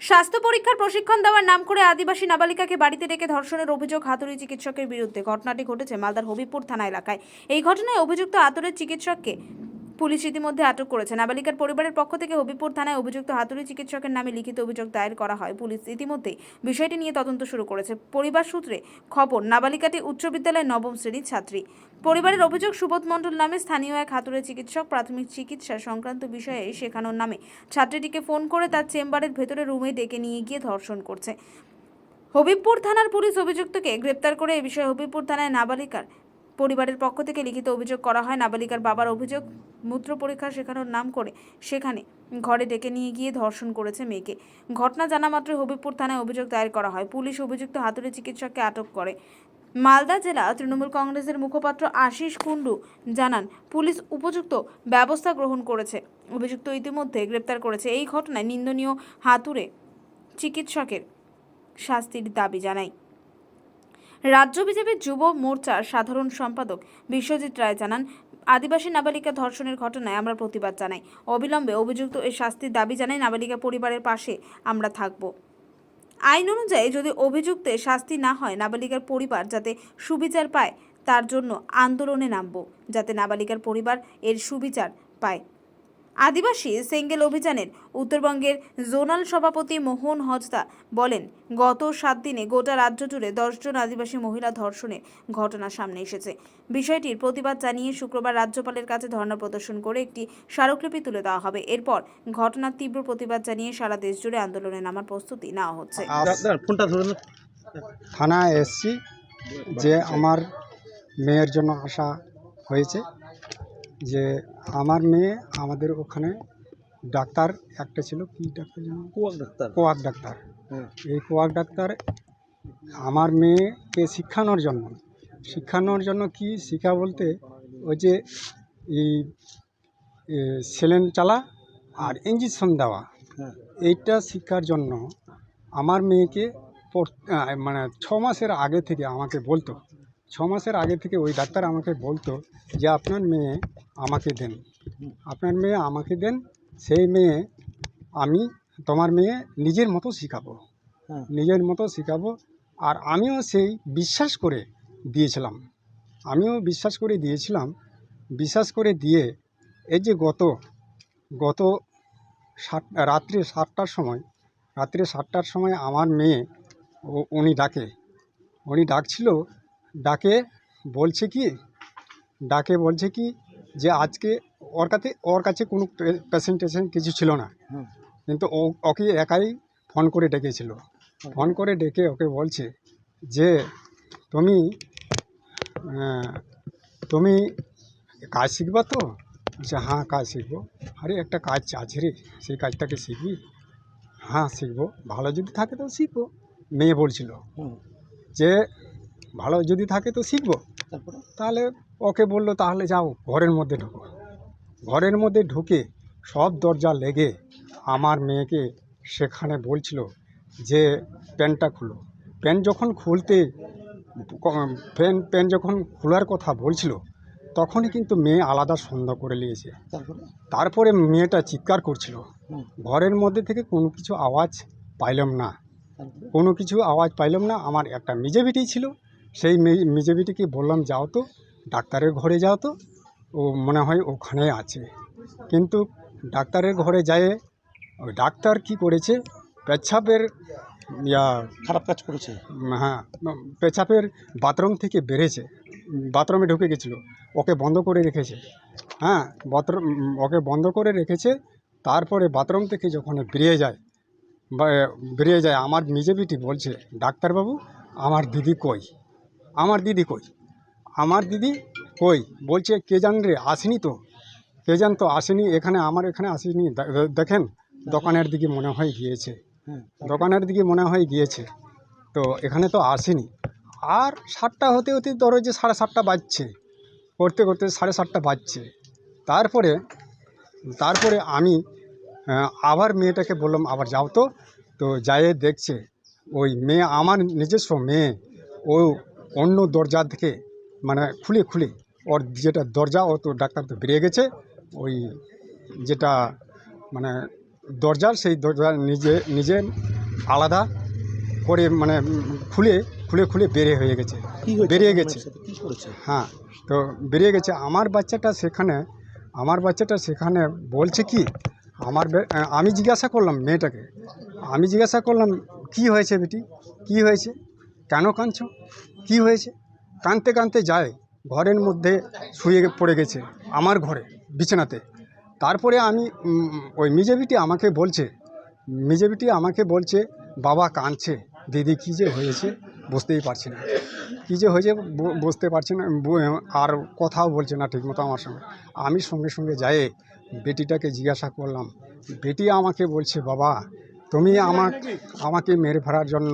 স্বাস্থ্য পরীক্ষার প্রশিক্ষণ দেওয়ার নাম করে আদিবাসী নাবালিকাকে বাড়িতে ডেকে ধর্ষণের অভিযোগ হাতুড়ি চিকিৎসকের বিরুদ্ধে। ঘটনাটি ঘটেছে মালদার হবিপুর থানা এলাকায়। এই ঘটনায় অভিযুক্ত আতরের চিকিৎসককে পুলিশ ইতিমধ্যে আটক করেছে। নাবালিকার পরিবারের পক্ষ থেকে হবিপুর থানায় অভিযুক্ত হাতুড়ি চিকিৎসকের নামে লিখিত অভিযোগ দায়ের করা হয়। পুলিশ ইতিমধ্যে বিষয়টি নিয়ে তদন্ত শুরু করেছে। পরিবার সূত্রে খবর, নাবালিকাটি উচ্চ বিদ্যালয়ের নবম শ্রেণির ছাত্রী। পরিবারের অভিযোগ, সুবোধ মণ্ডল নামে স্থানীয় এক হাতুড়ে চিকিৎসক প্রাথমিক চিকিৎসা সংক্রান্ত বিষয়ে শেখানোর নামে ছাত্রীটিকে ফোন করে তার চেম্বারের ভেতরে রুমে ডেকে নিয়ে গিয়ে ধর্ষণ করছে। হবিবপুর থানার পুলিশ অভিযুক্তকে গ্রেপ্তার করে এ বিষয়ে হবিবপুর থানায় নাবালিকার পরিবারের পক্ষ থেকে লিখিত অভিযোগ করা হয়। নাবালিকার বাবার অভিযোগ মূত্র পরীক্ষা শেখানোর নাম করে সেখানে ঘরে ডেকে নিয়ে গিয়ে ধর্ষণ করেছে মেয়েকে। ঘটনা জানা মাত্র হবিবপুর থানায় অভিযোগ দায়ের করা হয়। পুলিশ অভিযুক্ত হাতুড়ি চিকিৎসককে আটক করে। মালদা জেলা তৃণমূল কংগ্রেসের মুখপাত্র আশিস কুণ্ডু জানান, পুলিশ উপযুক্ত ব্যবস্থা গ্রহণ করেছে। অভিযুক্ত ইতিমধ্যে গ্রেপ্তার করেছে। এই ঘটনায় নিন্দনীয় হাতুড়ে চিকিৎসকের শাস্তির দাবি জানায়। রাজ্য বিজেপির যুব মোর্চার সাধারণ সম্পাদক বিশ্বজিৎ রায় জানান, আদিবাসী নাবালিকা ধর্ষণের ঘটনায় আমরা প্রতিবাদ জানাই। অবিলম্বে অভিযুক্ত এই শাস্তির দাবি জানাই নাবালিকা পরিবারের পাশে আমরা থাকব। আইন অনুযায়ী যদি অভিযুক্তে শাস্তি না হয় নাবালিকার পরিবার যাতে সুবিচার পায়, তার জন্য আন্দোলনে নামব, যাতে নাবালিকার পরিবার এর সুবিচার পায়। আদিবাসী সেঙ্গেল অভিযানের উত্তরবঙ্গের জোনাল সভাপতি মোহন হজদা বলেন গত সাত দিনে গোটা রাজ্য জুড়ে দশজন আদিবাসী মহিলা ধর্ষণের ঘটনা সামনে এসেছে। বিষয়টির প্রতিবাদ জানিয়ে শুক্রবার রাজ্যপালের কাছে ধর্ণা প্রদর্শন করে একটি স্মারকলিপি তুলে দেওয়া হবে। এরপর ঘটনার তীব্র প্রতিবাদ জানিয়ে সারা দেশ জুড়ে আন্দোলনে নামার প্রস্তুতি নেওয়া হচ্ছে। থানায় এসছি যে আমার মেয়ের জন্য আসা হয়েছে যে আমার মেয়ে আমাদের ওখানে ডাক্তার একটা ছিল কি ডাক্তার যেন? Quack doctor. Quack doctor. হ্যাঁ। এই কোয়াক ডাক্তার আমার মেয়েকে শিক্ষানোর জন্য। শিক্ষানোর জন্য কি? শিক্ষা বলতে ওই যে এই সেলেন চালা আর ইঞ্জেকশন দেওয়া। হ্যাঁ। এইটা শিক্ষার জন্য আমার মেয়েকে মানে ছ মাসের আগে থেকে আমাকে বলতো। ছ মাসের আগে থেকে ওই ডাক্তার আমাকে বলতো যে আপনার মেয়ে আমাকে দেন। আপনার মেয়ে আমাকে দেন সেই মেয়ে আমি তোমার মেয়ে নিজের মতো শেখাবো। হ্যাঁ। নিজের মতো শেখাবো। আর আমিও সেই বিশ্বাস করে দিয়েছিলাম। আমিও বিশ্বাস করে দিয়েছিলাম। বিশ্বাস করে দিয়ে এই যে গত গত সাত রাত্রে সাতটার সময় রাত্রে সাতটার সময় আমার মেয়ে ও- উনি ডাকে। উনি ডাকছিল ডাকে বলছে কি? ডাকে বলছে কি? যে আজকে ওর কাছে ওর কাছে কোনো পেশেন্ট টেশেন্ট কিছু ছিল না। কিন্তু ও ওকে একাই ফোন করে ডেকেছিল। ফোন করে ডেকে ওকে বলছে যে তুমি তুমি কাজ শিখবা তো? বলছে হ্যাঁ কাজ শিখব। আরে একটা কাজ আছে রে সেই কাজটাকে শিখবি? হ্যাঁ শিখব। ভালো যদি থাকে তো শিখব। মেয়ে বলছিল যে ভালো যদি থাকে তো শিখব। তারপরে? তাহলে ওকে বলল তাহলে যাও ঘরের মধ্যে ঢুকো। ঘরের মধ্যে ঢুকে সব দরজা লেগে আমার মেয়েকে সেখানে বলছিল যে প্যান্টটা খুলো। প্যান্ট যখন খুলতে প্যান্ট প্যান্ট যখন খোলার কথা বলছিল তখনই কিন্তু মেয়ে আলাদা সন্দেহ করে নিয়েছে। তারপরে? তারপরে মেয়েটা চিৎকার করছিল। ঘরের মধ্যে থেকে কোনো কিছু আওয়াজ পাইলাম না। কোনো কিছু আওয়াজ পাইলাম না। আমার একটা মেজেবিটি ছিল সেই মে- মেজেবিটিকে বললাম যাও তো ডাক্তারের ঘরে যাও তো। ও মনে হয় ওখানে আছে। কিন্তু ডাক্তারের ঘরে যায় ওই ডাক্তার কি করেছে? পেচ্ছাপের ইয়া খারাপ কাজ করেছে। হ্যাঁ উম, পেচ্ছাপের বাথরুম থেকে বেড়েছে বাথরুমে ঢুকে গেছিল। ওকে বন্ধ করে রেখেছে। হ্যাঁ বাথরুম ওকে বন্ধ করে রেখেছে। তারপরে বাথরুম থেকে যখন বেরিয়ে যায় বা বেরিয়ে যায় আমার মেজেবিটি বলছে ডাক্তারবাবু আমার দিদি কই? আমার দিদি কই? আমার দিদি কই? বলছে কে জান রে আসেনি তো। কে জান তো আসেনি এখানে আমার এখানে আসেনি। দেখেন দোকানের দিকে মনে হয় গিয়েছে। দোকানের দিকে মনে হয় গিয়েছে। তো এখানে তো আসেনি। আর সাতটা হতে হতে ধরো যে সাড়ে সাতটা বাজছে। করতে করতে সাড়ে সাতটা বাজছে। তারপরে তারপরে আমি আবার মেয়েটাকে বললাম আবার যাও তো। তো যাইয়ে দেখছে ওই মেয়ে আমার নিজস্ব মেয়ে। ও অন্য দরজা থেকে মানে খুলে খুলে ওর যেটা দরজা ও তো ডাক্তার তো বেরিয়ে গেছে। ওই যেটা মানে দরজার সেই দরজা নিজে নিজে আলাদা করে মানে খুলে খুলে খুলে বেরে হয়ে গেছে। কি বেরিয়ে গেছে। হ্যাঁ তো বেরিয়ে গেছে। আমার বাচ্চাটা সেখানে আমার বাচ্চাটা সেখানে বলছে কি আমার আমি জিজ্ঞাসা করলাম মেয়েটাকে আমি জিজ্ঞাসা করলাম কি হয়েছে বেটি? কি হয়েছে? কেন কাঁদছ? কি হয়েছে? কাঁদতে কাঁদতে যায়, ঘরের মধ্যে শুয়ে পড়ে গেছে, আমার ঘরে, বিছানাতে। তারপরে আমি ওই মিজেবিটি আমাকে বলছে মিজেবিটি আমাকে বলছে, বাবা কাঁদছে, দিদি কী যে হয়েছে বুঝতেই পারছি না। কী যে হয়েছে বুঝতে পারছি না আর কথাও বলছে না ঠিকমতো আমার সঙ্গে। আমি সঙ্গে সঙ্গে যাই বেটিটাকে জিজ্ঞাসা করলাম, বেটি আমাকে বলছে, বাবা তুমি আমার আমাকে মেরে ফেলার জন্য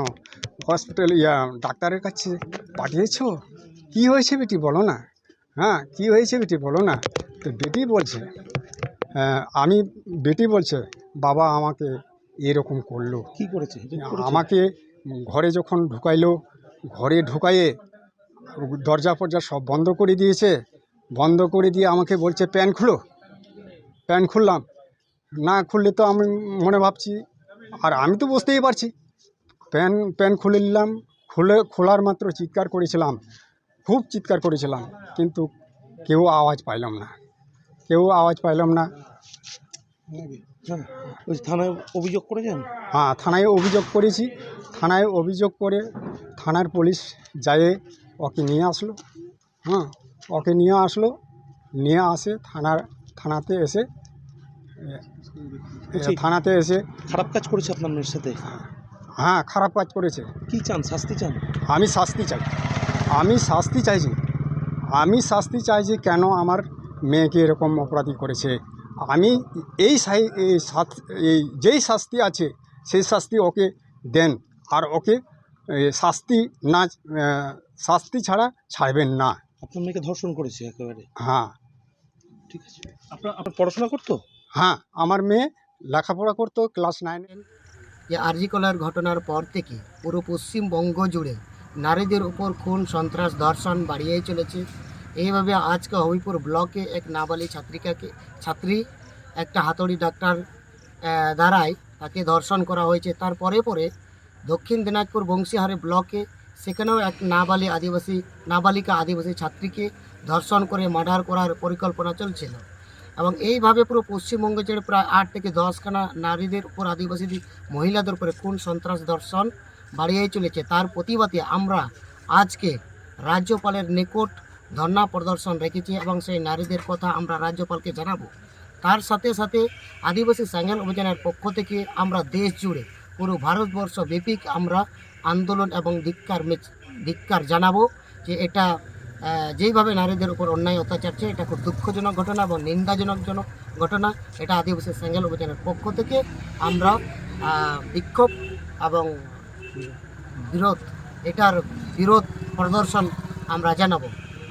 হসপিটাল ইয়া ডাক্তারের কাছে পাঠিয়েছো? কি হয়েছে বেটি বলো না? হ্যাঁ কি হয়েছে বেটি বলো না? তো বেটি বলছে আমি বেটি বলছে বাবা আমাকে এরকম করল। কি করেছে? আমাকে ঘরে যখন ঢুকাইলো ঘরে ঢুকাইয়ে দরজা ফরজা সব বন্ধ করে দিয়েছে। বন্ধ করে দিয়ে আমাকে বলছে প্যান খুলো প্যান খুললাম। না খুললে তো আমি মনে ভাবছি আর আমি তো বুঝতেই পারছি। প্যান প্যান খুলে নিলাম খুলে খোলার মাত্র চিৎকার করেছিলাম খুব চিৎকার করেছিলাম কিন্তু কেউ আওয়াজ পাইলাম না। কেউ আওয়াজ পাইলাম না। থানায় অভিযোগ করেছেন? হ্যাঁ থানায় অভিযোগ করেছি। থানায় অভিযোগ করে থানার পুলিশ যায় ওকে নিয়ে আসলো। হ্যাঁ ওকে নিয়ে আসলো। নিয়ে আসে থানার থানাতে এসে থানাতে এসে খারাপ কাজ করেছে আপনার মেয়ের সাথে? হ্যাঁ খারাপ কাজ করেছে। কি চান শাস্তি চান? আমি শাস্তি চাই। আমি শাস্তি চাইছি আমি শাস্তি চাইছি কেন আমার মেয়েকে এরকম অপরাধী করেছে। আমি এই এই যেই শাস্তি আছে সেই শাস্তি ওকে দেন। আর ওকে শাস্তি না শাস্তি ছাড়া ছাড়বেন না। আপনার মেয়েকে ধর্ষণ করেছে একেবারে। হ্যাঁ। ঠিক আছে। আপনার আপনার পড়াশোনা করতো? হ্যাঁ আমার মেয়ে লেখাপড়া করতো ক্লাস নাইনে যে আরজিকলার ঘটনার পর থেকে পুরো পশ্চিমবঙ্গ জুড়ে নারীদের উপর খুন সন্ত্রাস ধর্ষণ বাড়িয়েই চলেছে। এইভাবে আজকে হবিপুর ব্লকে এক নাবালি ছাত্রিকাকে ছাত্রী একটা হাতুড়ি ডাক্তার আহ, দ্বারাই তাকে ধর্ষণ করা হয়েছে। তারপরে পরে দক্ষিণ দিনাজপুর বংশীহারে ব্লকে সেখানেও এক নাবালি আদিবাসী নাবালিকা আদিবাসী ছাত্রীকে ধর্ষণ করে মার্ডার করার পরিকল্পনা চলছিল। এবং এইভাবে পুরো পশ্চিমবঙ্গ জুড়ে প্রায় আট থেকে দশখানা নারীদের উপর আদিবাসী মহিলাদের উপরে খুন সন্ত্রাস দর্শন বাড়িয়ে চলেছে, তার প্রতিবাদে আমরা আজকে রাজ্যপালের নিকট ধর্ণা প্রদর্শন রেখেছি এবং সেই নারীদের কথা আমরা রাজ্যপালকে জানাব। তার সাথে সাথে আদিবাসী সাঙ্গেল অভিযানের পক্ষ থেকে আমরা দেশ জুড়ে পুরো ভারতবর্ষ ব্যাপিক আমরা আন্দোলন এবং ধিক্কার ধিক্কার জানাব যে এটা যেইভাবে নারীদের উপর অন্যায় অত্যাচার হচ্ছে এটা খুব দুঃখজনক ঘটনা এবং নিন্দাজনক জনক ঘটনা। এটা আদিবাসী সাঙ্গেল অভিযানের পক্ষ থেকে আমরা বিক্ষোভ এবং বিরোধ, এটার বিরোধ প্রদর্শন আমরা জানাব।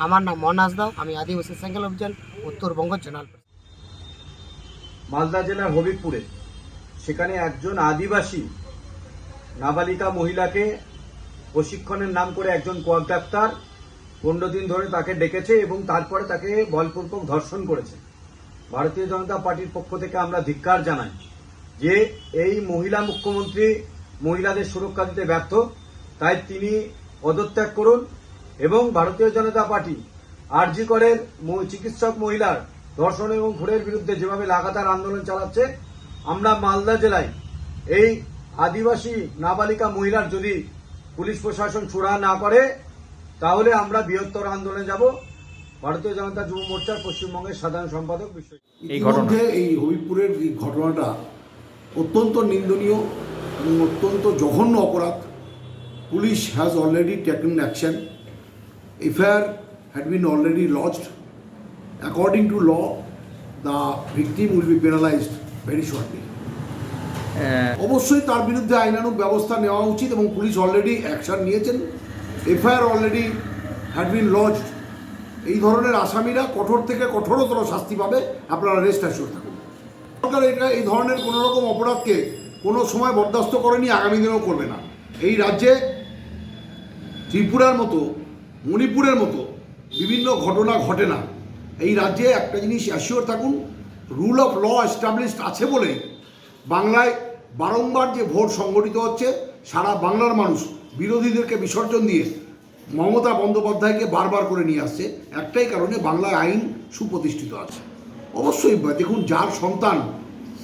আমার নাম মনাজ দা আমি আদিবাসী সাইকেল অভিযান, উত্তরবঙ্গ জোনাল মালদা জেলার হবিবপুরে সেখানে একজন আদিবাসী নাবালিকা মহিলাকে প্রশিক্ষণের নাম করে একজন কোয়াক ডাক্তার পনেরো দিন ধরে তাকে ডেকেছে এবং তারপরে তাকে বলপূর্বক ধর্ষণ করেছে। ভারতীয় জনতা পার্টির পক্ষ থেকে আমরা ধিক্কার জানাই যে এই মহিলা মুখ্যমন্ত্রী মহিলাদের সুরক্ষা দিতে ব্যর্থ, তাই তিনি পদত্যাগ করুন এবং ভারতীয় জনতা পার্টি আরজি করের চিকিৎসক মহিলার ধর্ষণ এবং ঘুরের বিরুদ্ধে যেভাবে লাগাতার আন্দোলন চালাচ্ছে, আমরা মালদা জেলায় এই আদিবাসী নাবালিকা মহিলার যদি পুলিশ প্রশাসন চূড়া না করে তাহলে আমরা বৃহত্তর আন্দোলনে যাব। ভারতীয় জনতা যুব মোর্চার পশ্চিমবঙ্গের সাধারণ সম্পাদক ইতিমধ্যে এই হবিপুরের এই ঘটনাটা অত্যন্ত নিন্দনীয় এবং অত্যন্ত জঘন্য অপরাধ। Police has already taken action FIR had been already lodged according to law the victim will be penalised very shortly অবশ্যই তার বিরুদ্ধে আইনানুগ ব্যবস্থা নেওয়া উচিত এবং পুলিশ অলরেডি অ্যাকশন নিয়েছেন। FIR already had been lodged এই ধরনের আসামিরা কঠোর থেকে কঠোরতর শাস্তি পাবে, আপনারা রেস্ট অ্যাসিওর থাকুন। সরকার এটা, এই ধরনের কোনো রকম অপরাধকে কোনো সময় বরদাস্ত করেনি, আগামী দিনেও করবে না। এই রাজ্যে ত্রিপুরার মতো, মণিপুরের মতো বিভিন্ন ঘটনা ঘটে না। এই রাজ্যে একটা জিনিস অ্যাসিওর থাকুন রুল অফ ল এস্টাবলিশড আছে বলে বাংলায় বারংবার যে ভোট সংগঠিত হচ্ছে, সারা বাংলার মানুষ বিরোধীদেরকে বিসর্জন দিয়ে মমতা বন্দ্যোপাধ্যায়কে বারবার করে নিয়ে আসছে, একটাই কারণে বাংলায় আইন সুপ্রতিষ্ঠিত আছে। অবশ্যই দেখুন, যার সন্তান,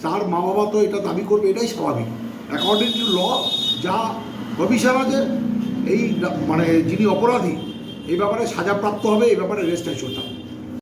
তার মা বাবা তো এটা দাবি করবে, এটাই স্বাভাবিক। অ্যাকর্ডিং টু ল যা আছে এই মানে যিনি অপরাধী, এই ব্যাপারে সাজাপ্রাপ্ত হবে, এই ব্যাপারে রেস্ট থাকবে